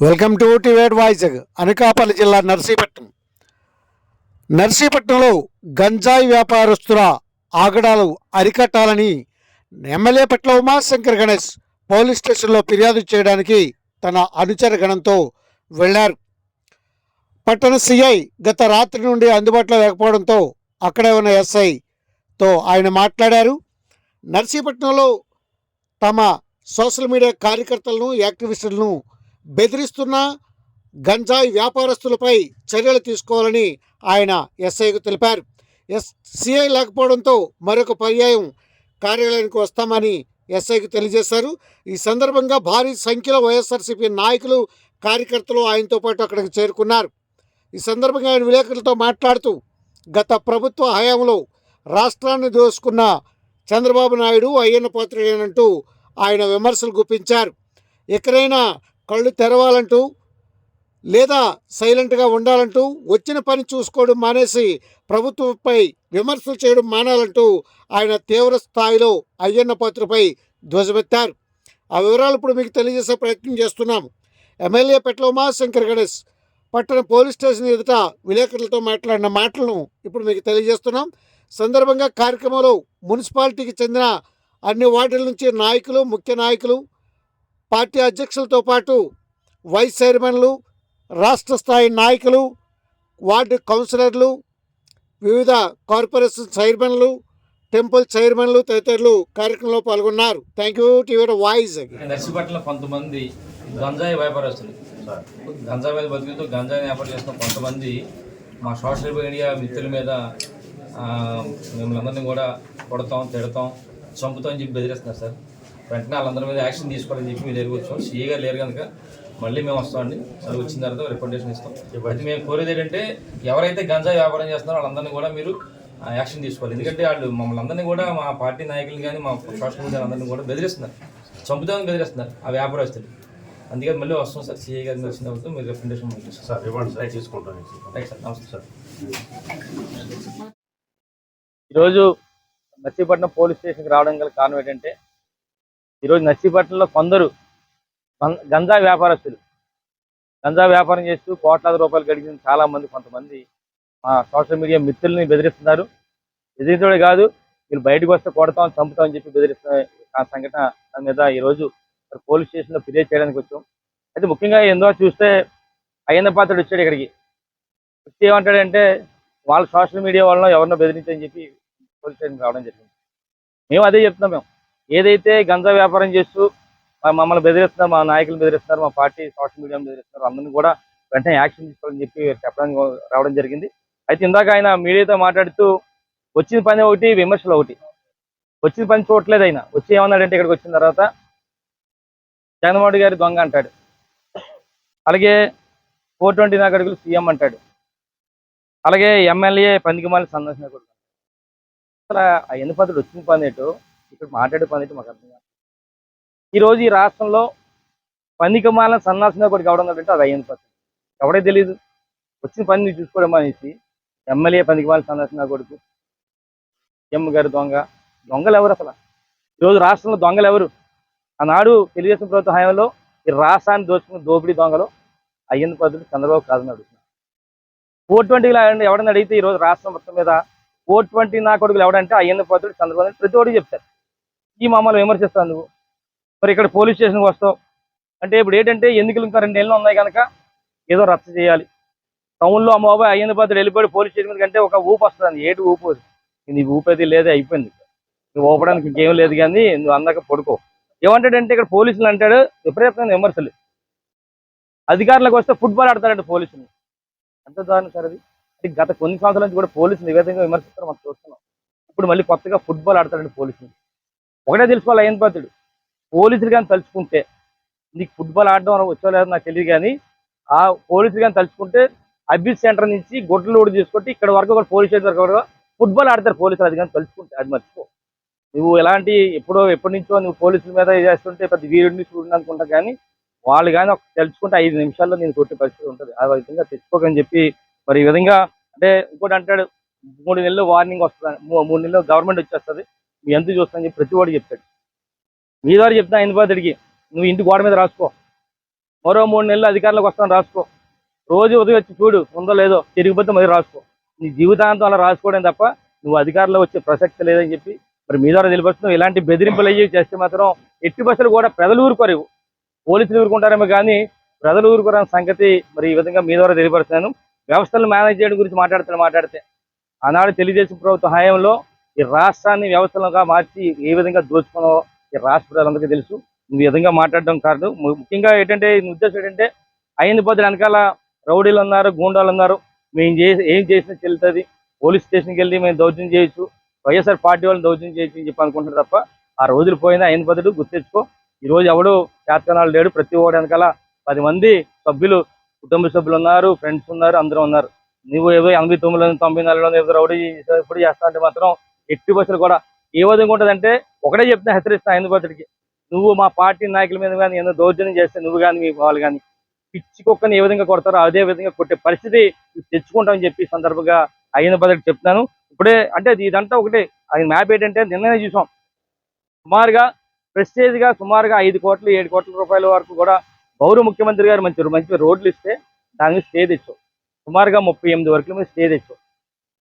Welcome to టివేడ్ voice Anakapalli జిల్లా నర్సీపట్నం. నర్సీపట్నంలో గంజాయి వ్యాపారస్తుల ఆగడాలు అరికట్టాలని ఎమ్మెల్యే పట్ల ఉమాశంకర్ గణేష్ పోలీస్ స్టేషన్లో ఫిర్యాదు చేయడానికి తన అనుచర గణంతో వెళ్ళారు పట్టణ సిఐ గత రాత్రి నుండి అందుబాటులో లేకపోవడంతో అక్కడే ఉన్న ఎస్ఐతో ఆయన మాట్లాడారు. నర్సీపట్నంలో తమ సోషల్ మీడియా కార్యకర్తలను యాక్టివిస్టులను బెదిరిస్తున్న గంజాయి వ్యాపారస్తులపై చర్యలు తీసుకోవాలని ఆయన ఎస్ఐకు తెలిపారు. ఎస్ సిఐ లేకపోవడంతో మరొక పర్యాయం కార్యాలయానికి వస్తామని ఎస్ఐకి తెలియజేశారు. ఈ సందర్భంగా భారీ సంఖ్యలో వైఎస్ఆర్సీపీ నాయకులు కార్యకర్తలు ఆయనతో పాటు అక్కడికి చేరుకున్నారు. ఈ సందర్భంగా ఆయన విలేకరులతో మాట్లాడుతూ గత ప్రభుత్వ హయాంలో రాష్ట్రాన్ని దోసుకున్న చంద్రబాబు నాయుడు అయ్యన్న పాత్రుడేనంటూ ఆయన విమర్శలు గుప్పించారు. ఎక్కడైనా కళ్ళు తెరవాలంటూ లేదా సైలెంట్గా ఉండాలంటూ వచ్చిన పని చూసుకోవడం మానేసి ప్రభుత్వంపై విమర్శలు చేయడం మానాలంటూ ఆయన తీవ్ర స్థాయిలో అయ్యన్న పాత్రపై ధ్వజమెత్తారు. ఆ వివరాలు ఇప్పుడు మీకు తెలియజేసే ప్రయత్నం చేస్తున్నాము. ఎమ్మెల్యే పెట్ల ఉమాశంకర్ గణేష్ పట్టణ పోలీస్ స్టేషన్ ఎదుట విలేకరులతో మాట్లాడిన మాటలను ఇప్పుడు మీకు తెలియజేస్తున్నాం. సందర్భంగా కార్యక్రమంలో మున్సిపాలిటీకి చెందిన అన్ని వార్డుల నుంచి నాయకులు ముఖ్య నాయకులు పార్టీ అధ్యక్షులతో పాటు వైస్ చైర్మన్లు రాష్ట్ర స్థాయి నాయకులు వార్డు కౌన్సిలర్లు వివిధ కార్పొరేషన్ చైర్మన్లు టెంపుల్ చైర్మన్లు తదితరులు కార్యక్రమంలో పాల్గొన్నారు. థ్యాంక్ యూ టీవీ వాయిస్ నర్సిపట్నంలో కొంతమంది గంజాయి వ్యాపారస్తులు. గంజాయి మీద బతుకుతూ గంజాయి వ్యాపారం చేస్తున్న కొంతమంది మా సోషల్ మీడియా మిత్రుల మీద మిమ్మల్ని అందరినీ కూడా కొడతాం తిడతాం చంపుతాం అని చెప్పి బెదిరిస్తున్నారు సార్. వెంటనే వాళ్ళందరి మీద యాక్షన్ తీసుకోవాలని చెప్పి మీరు దగ్గరికి వచ్చాం. సీఏ గారు లేరు కనుక మళ్ళీ మేము వస్తామండి. అది వచ్చిన తర్వాత రికమెండేషన్ ఇస్తాం. అయితే మేము కోరేది ఏంటంటే ఎవరైతే గంజాయి వ్యాపారం చేస్తున్నారో వాళ్ళందరినీ కూడా మీరు ఆ, యాక్షన్ తీసుకోవాలి. ఎందుకంటే వాళ్ళు మమ్మల్ని అందరినీ కూడా మా పార్టీ నాయకులు కానీ మా సోషల్ మీడియా అందరినీ కూడా బెదిరిస్తున్నారు. చంపుతామని బెదిరిస్తున్నారు ఆ వ్యాపారస్తులు. అందుకే మళ్ళీ వస్తాం సార్. సీఏ గారిని వచ్చిన తర్వాత మీరు రికమెండేషన్ పంపిస్తాం సార్ ఇవ్వండి సార్. తీసుకుంటాను సార్. నమస్తే సార్. ఈరోజు నర్సీపట్నం పోలీస్ స్టేషన్కి రావడం గల కారణం ఏంటంటే ఈరోజు నర్సీపట్నంలో కొందరు గంజా వ్యాపారస్తులు. గంజా వ్యాపారం చేస్తూ కోట్లాది రూపాయలు గడిచిన చాలా మంది కొంతమంది మా సోషల్ మీడియా మిత్రుల్ని బెదిరిస్తున్నారు. బెదిరించడే కాదు వీళ్ళు బయటకు వస్తే కొడతాం చంపుతాం అని చెప్పి బెదిరిస్తున్న ఆ సంఘటన దాని మీద ఈరోజు పోలీస్ స్టేషన్లో ఫిర్యాదు చేయడానికి వచ్చాం. అయితే ముఖ్యంగా ఏందో చూస్తే అయ్యన్న పాత్రుడు వచ్చాడు ఇక్కడికి. వచ్చి ఏమంటాడంటే వాళ్ళ సోషల్ మీడియా వల్ల ఎవరినో బెదిరించని చెప్పి పోలీస్ స్టేషన్కి రావడం జరిగింది. మేము అదే చెప్తున్నాం మేము. ఏదైతే గంజా వ్యాపారం చేస్తూ మమ్మల్ని బెదిరిస్తున్నారు మా నాయకులు బెదిరిస్తున్నారు మా పార్టీ సోషల్ మీడియా బెదిరిస్తున్నారు అందరినీ కూడా వెంటనే యాక్షన్ తీసుకోవాలని చెప్పి చెప్పడానికి రావడం జరిగింది. అయితే ఇందాక ఆయన మీడియాతో మాట్లాడుతూ వచ్చిన పని ఒకటి విమర్శలు ఒకటి. వచ్చిన పని చూడట్లేదు ఆయన. వచ్చి ఏమన్నాడంటే ఇక్కడికి వచ్చిన తర్వాత జగన్మోహన్ గారి దొంగ అంటాడు. అలాగే ఫోర్ ట్వంటీ నాగడుగులు సీఎం అంటాడు. అలాగే ఎమ్మెల్యే పందికిమాలి సందర్శన కూడా అసలు ఆ ఎన్నిపతుడు వచ్చిన పని ఏంటో ఇక్కడ మాట్లాడే పని అయితే మాకు అర్థం కాదు. ఈ రోజు ఈ రాష్ట్రంలో పందికమాలను సన్నాసంగా ఒకటి కావడం అంటే అది అయ్యింది పర్సెంట్ ఎవడే తెలియదు వచ్చిన పని చూసుకోవడం అనేసి ఎమ్మెల్యే పందికమాల సందర్శన కొడుకు ఎమ్ గారి దొంగ దొంగలు ఎవరు అసలు? ఈరోజు రాష్ట్రంలో దొంగలు ఎవరు? ఆనాడు తెలుగుదేశం ప్రభుత్వ హయాంలో ఈ రాష్ట్రాన్ని దోచుకున్న దోపిడీ దొంగలు అయ్యని పద్ధతి చంద్రబాబు కాదని అడుగుతున్నారు ఫోర్ ట్వంటీలో ఎవడని అడిగితే ఈ రోజు రాష్ట్రం మొత్తం మీద ఫోర్ ట్వంటీ నా కొడుకులు ఎవడంటే అయ్యన్న పోతుడు చంద్రబాబు ప్రతి ఒక్కటి చెప్తారు. ఈ మామూలు విమర్శిస్తాను నువ్వు. మరి ఇక్కడ పోలీస్ స్టేషన్కి వస్తావు. అంటే ఇప్పుడు ఏంటంటే ఎన్నికలు ఇంకా రెండు నెలలు ఉన్నాయి కనుక ఏదో రద్దు చేయాలి. టౌన్లో ఆ బాబాయ్ అయ్యింది పాత్ర వెళ్ళిపోయి పోలీస్ స్టేషన్ కంటే ఒక ఊపు వస్తుంది ఏటి ఊపు నీకు ఊపు అయితే లేదే అయిపోయింది. నువ్వు ఊపడానికి ఇంకేం లేదు కానీ నువ్వు అందాక పడుకో. ఏమంటాడంటే ఇక్కడ పోలీసులు అంటాడు విపరీతమైన విమర్శలు. అధికారులకు వస్తే ఫుట్బాల్ ఆడతాడంటే పోలీసులు. ఎంత దారుణం సార్ అది? గత కొన్ని సంవత్సరాల నుంచి కూడా పోలీసులు ఏ విధంగా విమర్శిస్తారో మనం చూస్తున్నాం. ఇప్పుడు మళ్ళీ కొత్తగా ఫుట్బాల్ ఆడతాడండి పోలీసులు. ఒకటే తెలుసుకోవాలి అయ్యన్ పాత్రుడు. పోలీసులు కానీ తలుచుకుంటే నీకు ఫుట్బాల్ ఆడడం వచ్చో లేదో నాకు తెలియదు కానీ ఆ పోలీసులు కానీ తలుచుకుంటే అబ్యూస్ సెంటర్ నుంచి గుడ్లు లోడ్ చేసుకుంటే ఇక్కడ వరకు ఒక పోలీస్ స్టేషన్ వరకు ఫుట్బాల్ ఆడతారు పోలీసులు అది కానీ తలుచుకుంటే అది మర్చిపో. నువ్వు ఎలాంటి ఎప్పుడో ఎప్పటి నుంచో నువ్వు పోలీసుల మీద చేస్తుంటే ప్రతి వీరుడిని చూడండి అనుకుంటా కానీ వాళ్ళు కానీ ఒక తెలుసుకుంటే ఐదు నిమిషాల్లో నేను కొట్టే పరిస్థితి ఉంటుంది. ఆ విధంగా తెచ్చుకోకని చెప్పి మరి ఈ విధంగా అంటే ఇంకోటి అంటాడు మూడు నెలలు వార్నింగ్ వస్తుంది మూ- మూడు నెలలు గవర్నమెంట్ వచ్చేస్తుంది. మీ ఎంత చూస్తానని చెప్పి ప్రతి వాడు చెప్తాడు. మీ ద్వారా చెప్తా ఆయన నువ్వు ఇంటి గోడ మీద రాసుకో. మరో మూడు నెలలు అధికారులకు వస్తాను రాసుకో. రోజు ఉదయం వచ్చి చూడు ఉందో లేదో తిరిగిపోతే మరి రాసుకో. నీ జీవితాంతం అలా రాసుకోవడం తప్ప నువ్వు అధికారంలో వచ్చే ప్రసక్తి లేదని చెప్పి మరి మీ ద్వారా తెలియపరుస్తున్నావు. ఇలాంటి బెదిరింపులు అయ్యి చేస్తే మాత్రం ఎట్టి బస్సులు కూడా ప్రజలు ఊరుకోరు. పోలీసులు ఊరుకుంటారేమో కానీ ప్రజలు ఊరుకోరని సంగతి మరి ఈ విధంగా మీ ద్వారా తెలియపరుస్తున్నాను. వ్యవస్థలు మేనేజ్ చేయడం గురించి మాట్లాడుతున్నాను మాట్లాడితే ఆనాడు తెలుగుదేశం ప్రభుత్వ హయాంలో ఈ రాష్ట్రాన్ని వ్యవస్థలుగా మార్చి ఏ విధంగా దోచుకున్నావో ఈ రాష్ట్ర ప్రజలందరికీ తెలుసు. నువ్వు విధంగా మాట్లాడడం కాదు ముఖ్యంగా ఏంటంటే ఉద్దేశం ఏంటంటే అయిన పొద్దున వెనకాల రౌడీలు ఉన్నారు గూండాలు ఉన్నారు మేము చేసి ఏం చేసినా చెల్లుతుంది. పోలీస్ స్టేషన్కి వెళ్ళి మేము దౌర్జన్యం చేయొచ్చు. వైఎస్ఆర్ పార్టీ వాళ్ళని దౌర్జన్యం చేయొచ్చు అని చెప్పి అనుకుంటున్నారు తప్ప ఆ రోజులు పోయినా అయిన పద్ధతి గుర్తించుకో ఈ రోజు ఎవడు చేతనాలు లేడు. ప్రతి ఓడి వెనకాల పది మంది సభ్యులు కుటుంబ సభ్యులు ఉన్నారు ఫ్రెండ్స్ ఉన్నారు అందరూ ఉన్నారు. నువ్వు ఏదో ఎనభై తొమ్మిది తొంభై నాలుగులో ఏదో రౌడీ ఇప్పుడు చేస్తా అంటే మాత్రం ఎట్టి బస్సులు కూడా ఏ విధంగా ఉంటుందంటే ఒకటే చెప్తున్నా హెచ్చరిస్తా ఐదు నువ్వు మా పార్టీ నాయకుల మీద కానీ ఏదో దౌర్జన్యం చేస్తే నువ్వు కానీ మీ వాళ్ళు కానీ పిచ్చి కుక్కని ఏ విధంగా కొడతారో అదే విధంగా కొట్టే పరిస్థితి తెచ్చుకుంటామని చెప్పి సందర్భంగా అయిన బదులు చెప్తున్నాను. ఇప్పుడే అంటే ఇదంతా ఒకటే. అది మ్యాప్ ఏంటంటే నిన్ననే చూసాం. సుమారుగా ప్రెస్టేజ్గా సుమారుగా ఐదు కోట్లు ఏడు కోట్ల రూపాయల వరకు కూడా గౌరవ ముఖ్యమంత్రి గారు మంచి మంచి రోడ్లు ఇస్తే దాని మీద స్టే తెచ్చాం. సుమారుగా ముప్పై ఎనిమిది వరకు మీద స్టే తెచ్చాం.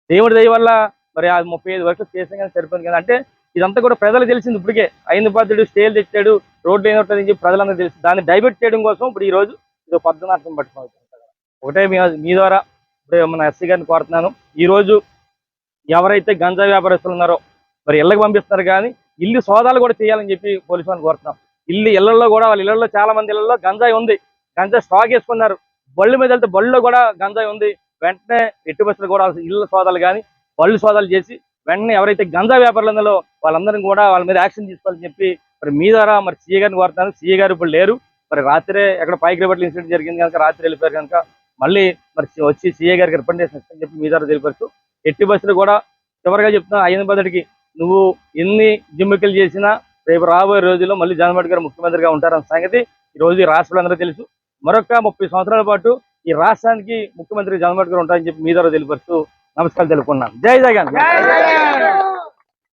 దేవుడి దయ వల్ల మరి ఆ ముప్పై ఐదు వరకు చేసాం కానీ సరిపోయింది కదా. అంటే ఇదంతా కూడా ప్రజలు తెలిసింది ఇప్పటికే. అయిన బాధ్యుడు స్టేలు తెచ్చాడు రోడ్లు ఏమవుతుందని చెప్పి ప్రజలందరూ తెలుసు. దాన్ని డైవర్ట్ చేయడం కోసం ఇప్పుడు ఈ రోజు ఇది పద్ధనార్థం పట్టుకున్నాం. ఒకటే మీ మీ ద్వారా ఇప్పుడు మన ఎస్సీ గారిని కోరుతున్నాను. ఈ రోజు ఎవరైతే గంజా వ్యాపారస్తులు ఉన్నారో మరి ఇళ్ళకి పంపిస్తున్నారు కానీ ఇల్లు సోదాలు కూడా చేయాలని చెప్పి పోలీసు వాళ్ళని కోరుతున్నాం. ఇల్లు ఇళ్ళలో కూడా వాళ్ళ ఇళ్ళలో చాలా మంది ఇళ్ళలో గంజాయి ఉంది. గంజాయి స్టాక్ వేసుకున్నారు బళ్ళు మీద వెళ్తే బళ్ళలో కూడా గంజాయి ఉంది. వెంటనే ఎట్టి బస్సులు కూడా ఇళ్ళ సోదాలు కానీ పళ్ళు సోదాలు చేసి వెంటనే ఎవరైతే గంజా వ్యాపారులు ఉందో వాళ్ళందరినీ కూడా వాళ్ళ మీద యాక్షన్ తీసుకోవాలని చెప్పి మరి మీ ద్వారా మరి సీఏ గారిని కోరుతున్నారు సీఏ గారు ఇప్పుడు లేరు. మరి రాత్రే ఎక్కడ పైకిరేపట్ల ఇన్సిడెంట్ జరిగింది కనుక రాత్రి వెళ్ళిపోయారు కనుక మళ్ళీ మరి వచ్చి సీఏ గారికి రికమెండేషన్ ఇస్తామని చెప్పి మీ ద్వారా తెలియపరుస్తూ ఎట్టి బస్సులు కూడా చివరిగా చెప్తున్నా అయిన బదుడికి నువ్వు ఎన్ని జిమ్మికలు చేసినా రేపు రాబోయే రోజుల్లో మళ్ళీ జగన్మోహన్ గారు ముఖ్యమంత్రిగా ఉంటారన్న సంగతి ఈ రోజు ఈ తెలుసు. మరొక ముప్పై సంవత్సరాల పాటు ఈ రాష్ట్రానికి ముఖ్యమంత్రి జగన్మోహన్ గారు ఉంటారని చెప్పి మీ ద్వారా తెలియపరుస్తూ నమస్కారం తెలుపుకున్నాను. జై జగన్.